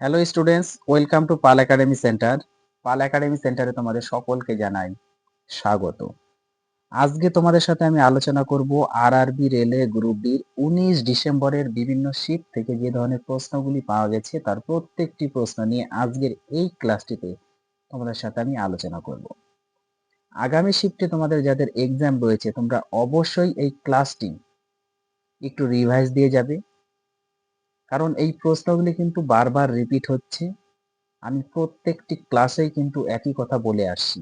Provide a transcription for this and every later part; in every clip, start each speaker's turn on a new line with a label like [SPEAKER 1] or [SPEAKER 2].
[SPEAKER 1] Hello students welcome to Pal academy centre Pal academy সেন্টারে তোমাদের সকলকে জানাই স্বাগত। আজকে তোমাদের সাথে আমি আলোচনা করব আরআরবি রেলে গ্রুপ ডির উনিশ ডিসেম্বরের বিভিন্ন শিট থেকে যে ধরনের প্রশ্নগুলি পাওয়া গেছে, তার প্রত্যেকটি প্রশ্ন নিয়ে আজকের এই ক্লাসটিতে তোমাদের সাথে আমি আলোচনা করব। আগামী শিফটে তোমাদের যাদের এক্সাম রয়েছে, তোমরা অবশ্যই এই ক্লাসটি একটু রিভাইজ দিয়ে যাবে। কারণ এই প্রশ্নগুলি কিন্তু বারবার রিপিট হচ্ছে। আমি প্রত্যেকটি ক্লাসেই কিন্তু একই কথা বলে আসছি।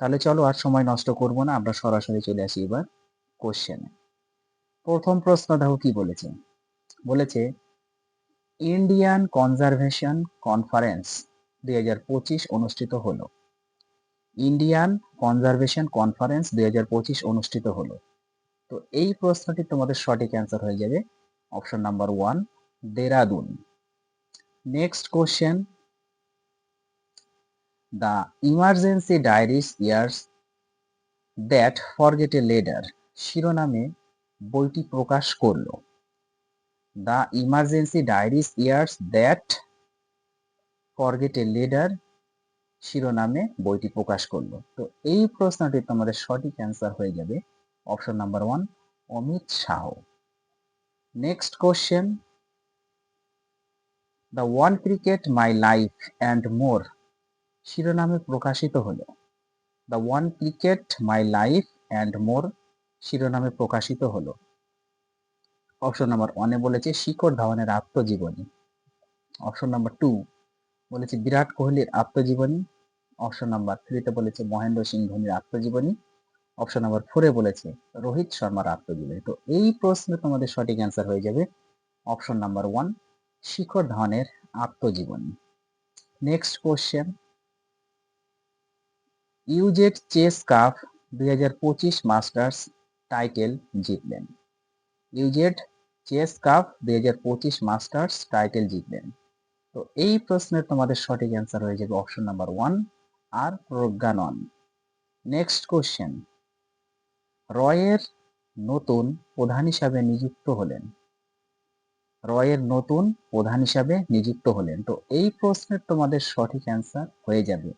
[SPEAKER 1] তাহলে চলো আর সময় নষ্ট করব না, আমরা সরাসরি চলে আসি এবার কোশ্চেনে প্রথম প্রশ্ন দেখো কি বলেছে? বলেছে ইন্ডিয়ান কনজারভেশন কনফারেন্স দুই হাজার পঁচিশ অনুষ্ঠিত হলো। ইন্ডিয়ান কনজারভেশন কনফারেন্স দুই হাজার পঁচিশ অনুষ্ঠিত হলো। তো এই প্রশ্নটি তোমাদের সঠিক অ্যান্সার হয়ে যাবে। Option number one Dehradun next question the emergency diaries years that forged a leader শিরোনামে বইটি প্রকাশ করল। The emergency diaries years that forged a leader শিরোনামে বইটি প্রকাশ করল। তো এই প্রশ্নটি তোমাদের সঠিক অ্যান্সার হয়ে যাবে। Option number one Amit Shah. Next question the one cricket my life and more শিরোনামে প্রকাশিত হলো। The one cricket my life and more শিরোনামে প্রকাশিত হলো। অপশন নাম্বার ওয়ানে বলেছে শিখর ধাওয়ানের আত্মজীবনী। অপশন নাম্বার টু বলেছে, বিরাট কোহলির আত্মজীবনী। অপশন নাম্বার থ্রিতে বলেছে, মহেন্দ্র সিং ধোনির আত্মজীবনী। অপশন নাম্বার ফোরে বলেছে, রোহিত শর্মার আত্মজীবনী। তো এই প্রশ্নে তোমাদের সঠিক অ্যান্সার হয়ে যাবে। অপশন নাম্বার ওয়ান শিখর ধাওয়ানের আত্মজীবনী। Next question UZ chess cup দুই হাজার পঁচিশ মাস্টার্স টাইটেল জিতলেন। ইউজেড চেস কাপ দুই হাজার পঁচিশ মাস্টার্স টাইটেল জিতলেন। তো এই প্রশ্নের তোমাদের সঠিক অ্যান্সার হয়ে যাবে option number one R Praggnanandhaa. Next question রয়ের নতুন প্রধান হিসাবে নিযুক্ত হলেন। রয়ের নতুন প্রধান হিসাবে নিযুক্ত হলেন। তো এই প্রশ্নের তোমাদের সঠিক অ্যান্সার হয়ে যাবে।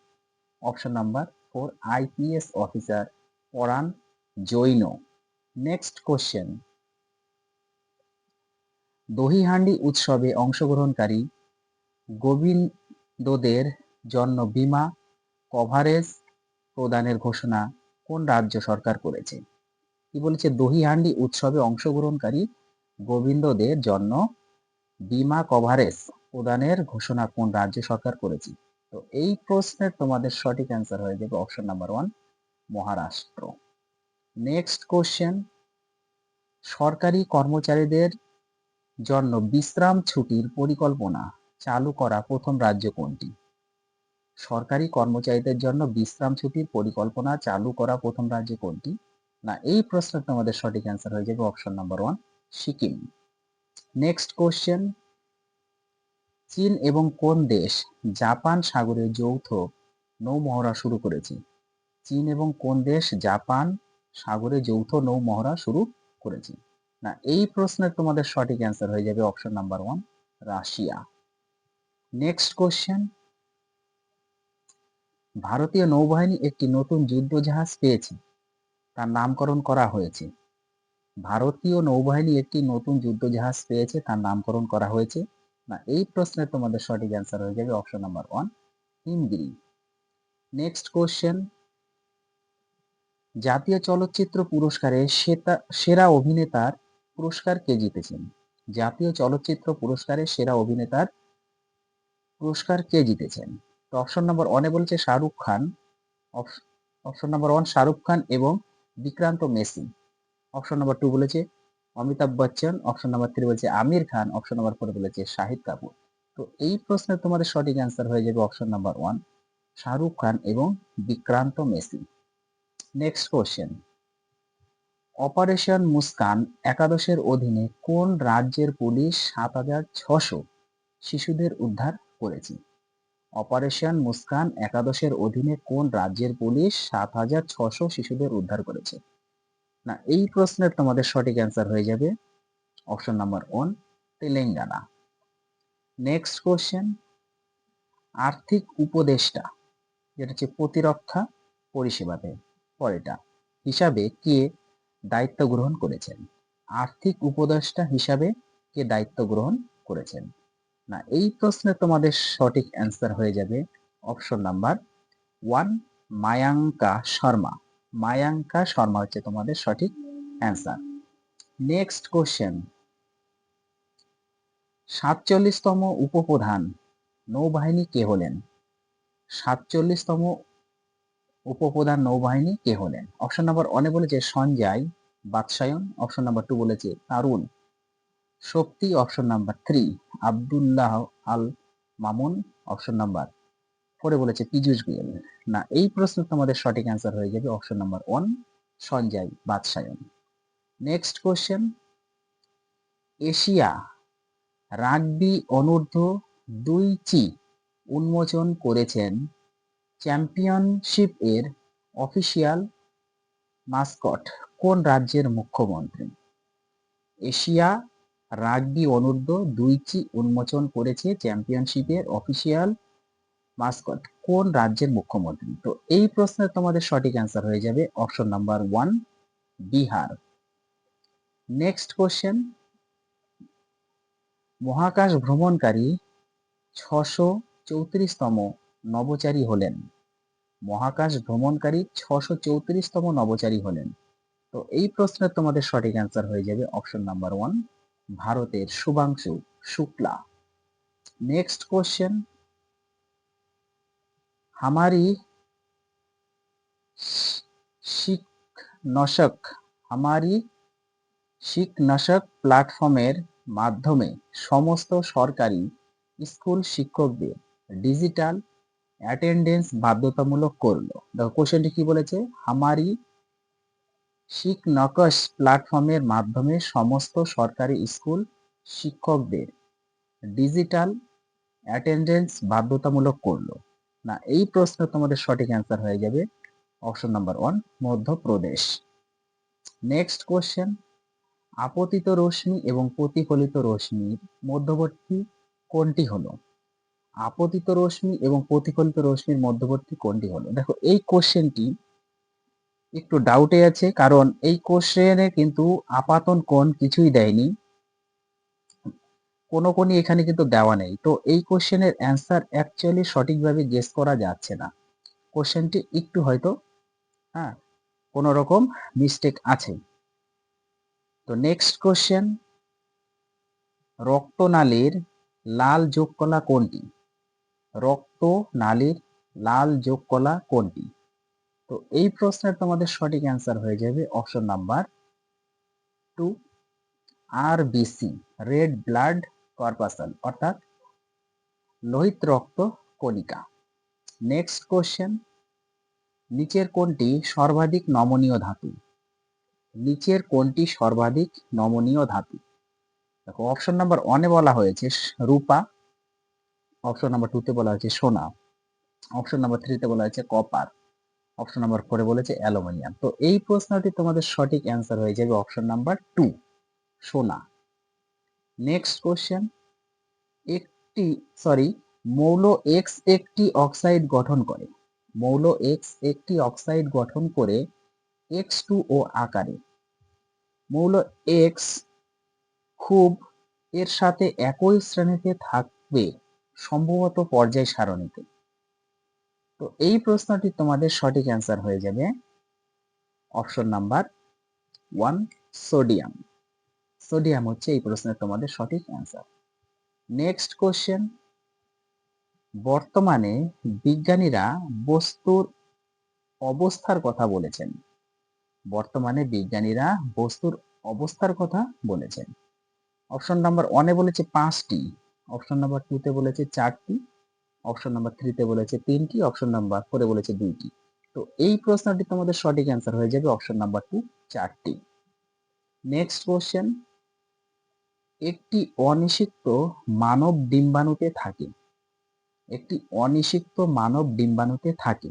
[SPEAKER 1] Option number four IPS officer Paran Jain. Next question Dahihandi উৎসবে অংশগ্রহণকারী গোবিন্দদের জন্য বিমা কভারেজ প্রদানের ঘোষণা কোন রাজ্য সরকার করেছে? কি বলেছে? দহিহান্ডি উৎসবে অংশগ্রহণকারী গোবিন্দদের জন্য বিমা কভারেজ প্রদানের ঘোষণা কোন রাজ্য সরকার করেছে? তো এই প্রশ্নের তোমাদের সঠিক অ্যান্সার হয়ে যাবে option number one Maharashtra. Next question সরকারি কর্মচারীদের জন্য বিশ্রাম ছুটির পরিকল্পনা চালু করা প্রথম রাজ্য কোনটি? সরকারি কর্মচারীদের জন্য বিশ্রাম ছুটির পরিকল্পনা চালু করা প্রথম রাজ্য কোনটি? না, এই প্রশ্নের তোমাদের সঠিক অ্যান্সার হয়ে যাবে option number one Sikkim. Next question চীন এবং কোন দেশ জাপান সাগরে যৌথ নৌমহড়া শুরু করেছে? চীন এবং কোন দেশ জাপান সাগরে যৌথ নৌমহড়া শুরু করেছে? না, এই প্রশ্নের তোমাদের সঠিক অ্যান্সার হয়ে যাবে option number one Russia. Next question ভারতীয় নৌবাহিনী একটি নতুন যুদ্ধজাহাজ পেয়েছে। তার নামকরণ করা হয়েছে। ভারতীয় নৌবাহিনী একটি নতুন যুদ্ধজাহাজ পেয়েছে, তার নামকরণ করা হয়েছে। না, এই প্রশ্নের তোমাদের সঠিক অ্যান্সার হয়ে যাবে option number one Himgiri next question জাতীয় চলচ্চিত্র পুরস্কারে সেরা অভিনেতার পুরস্কার কে জিতেছেন? জাতীয় চলচ্চিত্র পুরস্কারে সেরা অভিনেতার পুরস্কার কে জিতেছেন? তো অপশন নাম্বার ওয়ানে বলছে Shahrukh Khan option number one Shahrukh Khan এবং Vikrant Massey. Option number two বলেছে, Amitabh Bachchan option number three বলেছে Aamir Khan option number four বলেছে শাহিদ কাপুর। তো এই প্রশ্নের তোমাদের সঠিক অ্যান্সার হয়ে যাবে option number one Shahrukh Khan এবং Vikrant Massey. Next question operation Muskaan একাদশের অধীনে কোন রাজ্যের পুলিশ সাত হাজার ছশো শিশুদের উদ্ধার করেছে? অপারেশন মুস্কান একাদশের অধীনে কোন রাজ্যের পুলিশ সাত হাজার ছশো শিশুদের উদ্ধার করেছে? না, এই প্রশ্নের তোমাদের সঠিক অ্যান্সার হয়ে যাবে option number one Telangana. Next question আর্থিক উপদেষ্টা, যেটা হচ্ছে প্রতিরক্ষা পরিষেবাতে পরেটা হিসাবে কে দায়িত্ব গ্রহণ করেছেন? আর্থিক উপদেষ্টা হিসাবে কে দায়িত্ব গ্রহণ করেছেন? না, এই প্রশ্নে তোমাদের সঠিক অ্যান্সার হয়ে যাবে option number one Mayanka Sharma. Mayanka Sharma হচ্ছে তোমাদের সঠিক অ্যান্সার নেক্সট কোশ্চেন সাতচল্লিশতম উপপ্রধান নৌবাহিনী কে হলেন? সাতচল্লিশতম উপপ্রধান নৌবাহিনী কে হলেন? অপশন নাম্বার ওয়ানে বলেছে Sanjay Badshayan option number two বলেছে Tarun. Shakti option number three Abdullah Al Mamun option number ফোরে বলেছে, পীযূষ গোয়েল। না, এই প্রশ্ন তোমাদের সঠিক অ্যান্সার হয়ে যাবে option number one Sanjay Badshayan. Next question Asia rugby অনূর্ধ্ব দুই চি উন্মোচন করেছেন চ্যাম্পিয়নশিপ এর অফিসিয়াল মাস্কট কোন রাজ্যের মুখ্যমন্ত্রী? এশিয়া রাগবি অনূর্ধ্ব দুই চি উন্মোচন করেছে চ্যাম্পিয়নশিপের অফিসিয়াল মাস্কট কোন রাজ্যের মুখ্যমন্ত্রী? তো এই প্রশ্নের তোমাদের সঠিক অ্যান্সার হয়ে যাবে option number one Bihar. Next question মহাকাশ ভ্রমণকারী ছশো চৌত্রিশতম নবচারী হলেন। মহাকাশ ভ্রমণকারী ছশো চৌত্রিশতম নবচারী হলেন। তো এই প্রশ্নের তোমাদের সঠিক অ্যান্সার হয়ে যাবে অপশন নাম্বার ওয়ান ভারতের শুভাংশু শুক্লা। নেক্সট কোশ্চেন হামারি শিখ নশক হামারি শিখ নশক প্ল্যাটফর্মের মাধ্যমে সমস্ত সরকারি স্কুল শিক্ষকদের ডিজিটাল অ্যাটেন্ডেন্স বাধ্যতামূলক করল। দেখো কোশ্চেনটি কি বলেছে? হামারি শিখ নকশ প্ল্যাটফর্মের মাধ্যমে সমস্ত সরকারি স্কুল শিক্ষকদের ডিজিটাল অ্যাটেন্ডেন্স বাধ্যতামূলক করল। না, এই প্রশ্ন তোমাদের সঠিক অ্যান্সার হয়ে যাবে। Option number one Madhya Pradesh. Next question আপতিত রশ্মি এবং প্রতিফলিত রশ্মির মধ্যবর্তী কোনটি হলো? আপতিত রশ্মি এবং প্রতিফলিত রশ্মির মধ্যবর্তী কোনটি হলো? দেখো, এই কোশ্চেনটি একটু ডাউটে আছে, কারণ এই কোশ্চেনে কিন্তু আপাতন কোণ কিছুই দেয়নি। কোনো কোনই এখানে কিন্তু দেওয়া নেই। তো এই কোশ্চেনের অ্যান্সার অ্যাকচুয়ালি সঠিকভাবে গেস করা যাচ্ছে না। কোশ্চেনটি একটু হয়তো হ্যাঁ কোনো রকম মিস্টেক আছে। তো নেক্সট কোশ্চেন রক্তনালীর লাল যোগকলা কোনটি? রক্তনালীর লাল যোগকলা কোনটি? তো এই প্রশ্নের তোমাদের সঠিক অ্যান্সার হয়ে যাবে option number two R BC red blood corpuscle অর্থাৎ লোহিত রক্ত কণিকা। নেক্সট কোশ্চেন নিচের কোনটি সর্বাধিক নমনীয় ধাতু। নিচের কোনটি সর্বাধিক নমনীয় ধাতু। দেখো অপশন নাম্বার ওয়ানে বলা হয়েছে রূপা অপশন নাম্বার টুতে বলা হয়েছে সোনা অপশন নাম্বার থ্রিতে বলা হয়েছে কপার অপশন নাম্বার ফোরে বলেছে অ্যালুমিনিয়াম। তো এই প্রশ্নটি তোমাদের সঠিক অ্যান্সার হয়ে যাবে অপশন নাম্বার টু সোনা। নেক্সট কোশ্চেন একটি সরি মৌল এক্স একটি অক্সাইড গঠন করে। মৌল এক্স একটি অক্সাইড গঠন করে এক্স টু ও আকারে। মৌল এক্স খুব এর সাথে একই শ্রেণীতে থাকবে সম্ভবত পর্যায় সারণীতে। তো এই প্রশ্নটি তোমাদের সঠিক অ্যান্সার হয়ে যাবে। Option number one sodium sodium হচ্ছে এই প্রশ্নের তোমাদের সঠিক অ্যান্সার নেক্সট কোশ্চেন বর্তমানে বিজ্ঞানীরা বস্তুর অবস্থার কথা বলেছেন। বর্তমানে বিজ্ঞানীরা বস্তুর অবস্থার কথা বলেছেন। অপশন নাম্বার ওয়ানে বলেছে পাঁচটি। অপশন নাম্বার টুতে বলেছে চারটি। অপশন নাম্বার থ্রিতে বলেছে তিনটি। অপশন নাম্বার ফোরে বলেছে দুইটি। তো এই প্রশ্নটি তোমাদের সঠিক অ্যান্সার হয়ে যাবে অপশন নাম্বার টু চারটি। নেক্সট কোশ্চেন একটি অনিষিক্ত মানব ডিম্বাণুতে থাকে। একটি অনিষিক্ত মানব ডিম্বাণুতে থাকে।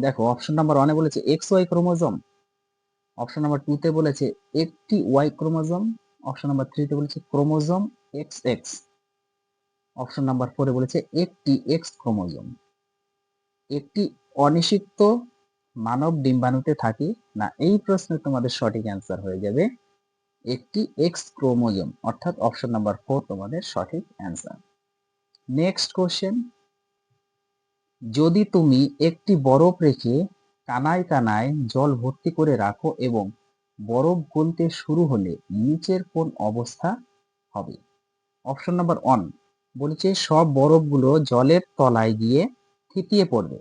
[SPEAKER 1] দেখো অপশন নাম্বার ওয়ানে বলেছে X Y chromosome. Option number টুতে বলেছে একটি ওয়াই ক্রোমোজোম। অপশন নাম্বার থ্রিতে বলেছে chromosome X X option number ফোরে বলেছে একটি এক্স ক্রোমোজোম। একটি অনিষিক্ত মানব ডিম্বাণুতে থাকে না? এই প্রশ্নে তোমাদের সঠিক অ্যান্সার হয়ে যাবে একটি এক্স ক্রোমোজোম, অর্থাৎ অপশন নাম্বার ফোর তোমাদের সঠিক অ্যান্সার নেক্সট কোশ্চেন যদি তুমি একটি বরফ রেখে কানায় কানায় জল ভর্তি করে রাখো এবং বরফ গলতে শুরু হলে নিচের কোন অবস্থা হবে? অপশন নাম্বার ওয়ান বলেছে সব বরফগুলো জলের তলায় গিয়ে থিতিয়ে পড়বে।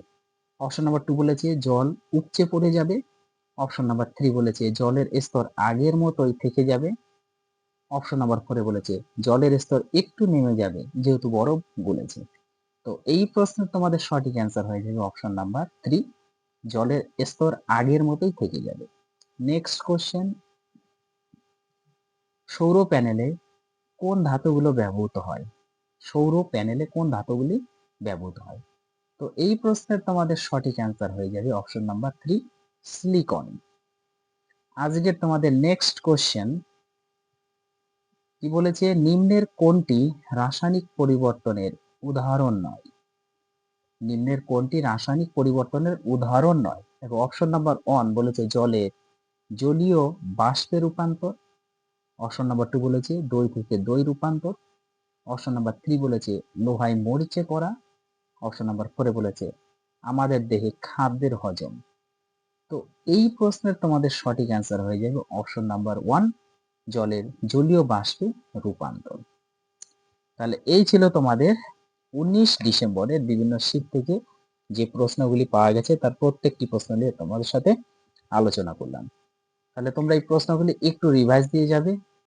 [SPEAKER 1] অপশন নাম্বার টু বলেছে জল উপচে পড়ে যাবে। অপশন নাম্বার থ্রি বলেছে, জলের স্তর আগের মতোই থেকে যাবে। অপশন নাম্বার ফোরে বলেছে, জলের স্তর একটু নেমে যাবে, যেহেতু বরফ গলেছে। তো এই প্রশ্নের তোমাদের সঠিক অ্যান্সার হয়ে যাবে অপশন নাম্বার থ্রি জলের স্তর আগের মতোই থেকে যাবে। নেক্সট কোশ্চেন সৌর প্যানেলে কোন ধাতুগুলো ব্যবহৃত হয়? সৌর প্যানেলে কোন ধাতুগুলি ব্যবহৃত হয়? তো এই প্রশ্নের তোমাদের সঠিক অ্যান্সার হয়ে যাবে অপশন নাম্বার থ্রি সিলিকন আজকের তোমাদের নেক্সট কোশ্চেন কি বলেছে? নিম্নের কোনটি রাসায়নিক পরিবর্তনের উদাহরণ নয়? নিম্নের কোনটি রাসায়নিক পরিবর্তনের উদাহরণ নয়? দেখো অপশন নাম্বার ওয়ান বলেছে জলের জলীয় বাষ্পে রূপান্তর। অপশন নাম্বার টু বলেছে দই থেকে দই রূপান্তর। অপশন নাম্বার থ্রি বলেছে লোহায় মরিচে করা। অপশন নাম্বার ফোরে বলেছে আমাদের দেহে খাদ্যের হজম। তো এই প্রশ্নের তোমাদের সঠিক অ্যান্সার হয়ে যাবে অপশন নাম্বার ওয়ান জলের জলীয় বাষ্পে রূপান্তর। তাহলে এই ছিল তোমাদের উনিশ ডিসেম্বরের বিভিন্ন শীত থেকে যে প্রশ্নগুলি পাওয়া গেছে, তার প্রত্যেকটি প্রশ্ন নিয়ে তোমাদের সাথে আলোচনা করলাম। তাহলে তোমরা এই প্রশ্নগুলি একটু রিভাইজ দিয়ে যাবে।